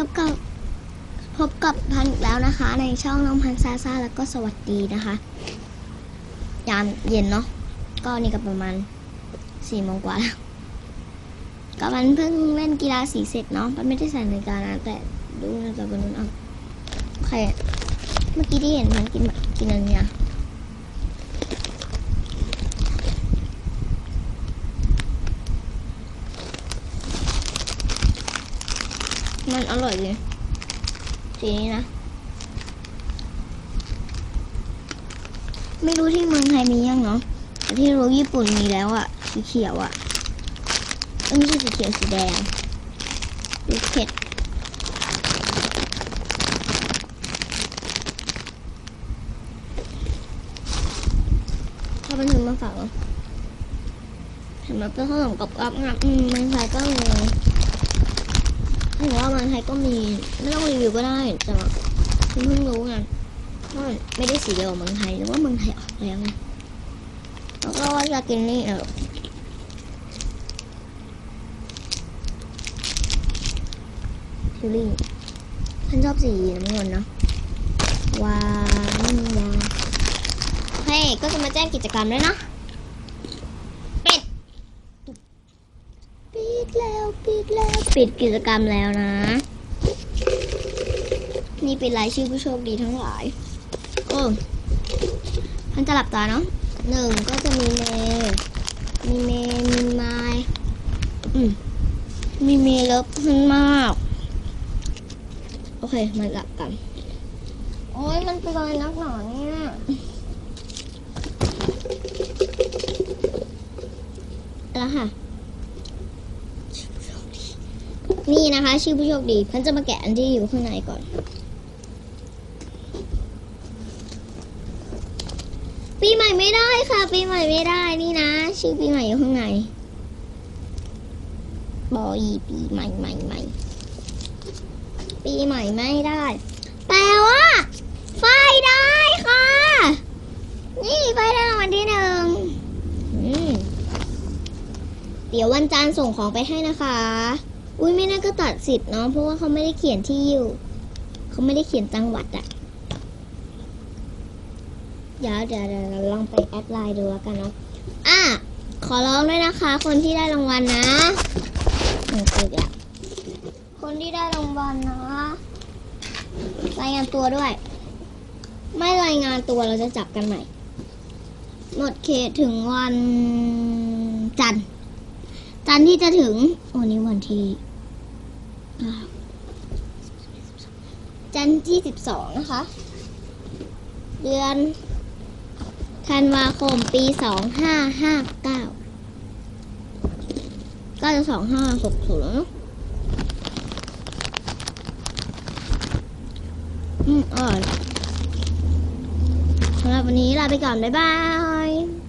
กับกับพบกับพันอีกแล้วนะคะ ในช่องน้องพันซาซาแล้วก็สวัสดีนะคะ ยามเย็นเนาะก็นี่ก็ประมาณสี่โมงกว่าแล้วก็มันเพิ่งเล่นกีฬาสีเสร็จเนาะมันไม่ได้ใส่นาฬิกานะแต่ดูนาฬิกาบนนู้นอาโอเคเมื่อกี้ที่เห็นมันกินกินอันเนี้ย มันอร่อยเลยสีนี้นะ ไม่รู้ที่เมืองไทยมียังเนาะแต่ที่รู้ญี่ปุ่นมีแล้วอะสีเขียวอะไม่ใช่สีเขียวสีแดงดูเผ็ดถ้าเป็นถึงมาฝากเห็นมันเป็นข้าหลามกรอบๆนะอืมเมืองไทย ก็มีถือว่ามืองไทยก็มีไม่ต้องรีวิวก็ได้แต่เพิ่งรู้ไงว่าไม่ได้สีเดียวกับเมืองไทยหรือว่าเมืองไทยออกแล้วไงแล้วก็ว่าจะกินนี่เออทิวลี่ฉันชอบสีน้ำเงินนะวานวานเฮ้ก็จะมาแจ้งกิจกรรมด้วยนะปิดปิด แล้วปิดแล้ว ปิดกิจกรรมแล้วนะ นี่เป็นรายชื่อผู้โชคดีทั้งหลายโอ้มันจะหลับตาเนาะหนึ่งก็จะมีเมย์มีเมย์มีไม้อืมมีเมย์เลิฟขึ้นมาก โอเคมาหลับกัน โอ้ยมันเป็นอะไรนักหนาเนี่ยแล้วค่ะ นี่นะคะ ชื่อผู้โชคดีพันจะมาแกะอันที่อยู่ข้างในก่อน ปีใหม่ไม่ได้ค่ะ ปีใหม่ไม่ได้นี่นะ ชื่อปีใหม่อยู่ข้างในบอยปีใหม่ใหม่ใหม่ปีใหม่ไม่ได้ แต่ว่าไฟได้ค่ะ นี่ไฟได้รางวัลที่หนึ่งเดี๋ยววันจันทร์ส่งของไปให้นะคะ อุ้ยไม่น่าก็ตัดสิทธิ์เนาะเพราะว่าเขาไม่ได้เขียนที่อยู่ เขาไม่ได้เขียนจังหวัดอะเดี๋ยวเดี๋ยวเดี๋ยวเราลองไปแอดไลน์ดูแล้วกันเนาะอะขอร้องด้วยนะคะ คนที่ได้รางวัลนะหนึ่งตึกอะคนที่ได้รางวัลนะ รายงานตัวด้วย ไม่รายงานตัวเราจะจับกันใหม่ หมดเขตถึงวันจันทร์ จันทร์ที่จะถึงโอ้นี่วันที่จันทร์ที่สิบสองนะคะ เดือนธันวาคมปีสองห้าห้าเก้าก็จะสองห้าหกศูนย์แล้วเนอะอืมอร่อยสำหรับวันนี้ลาไปก่อน บ๊ายบาย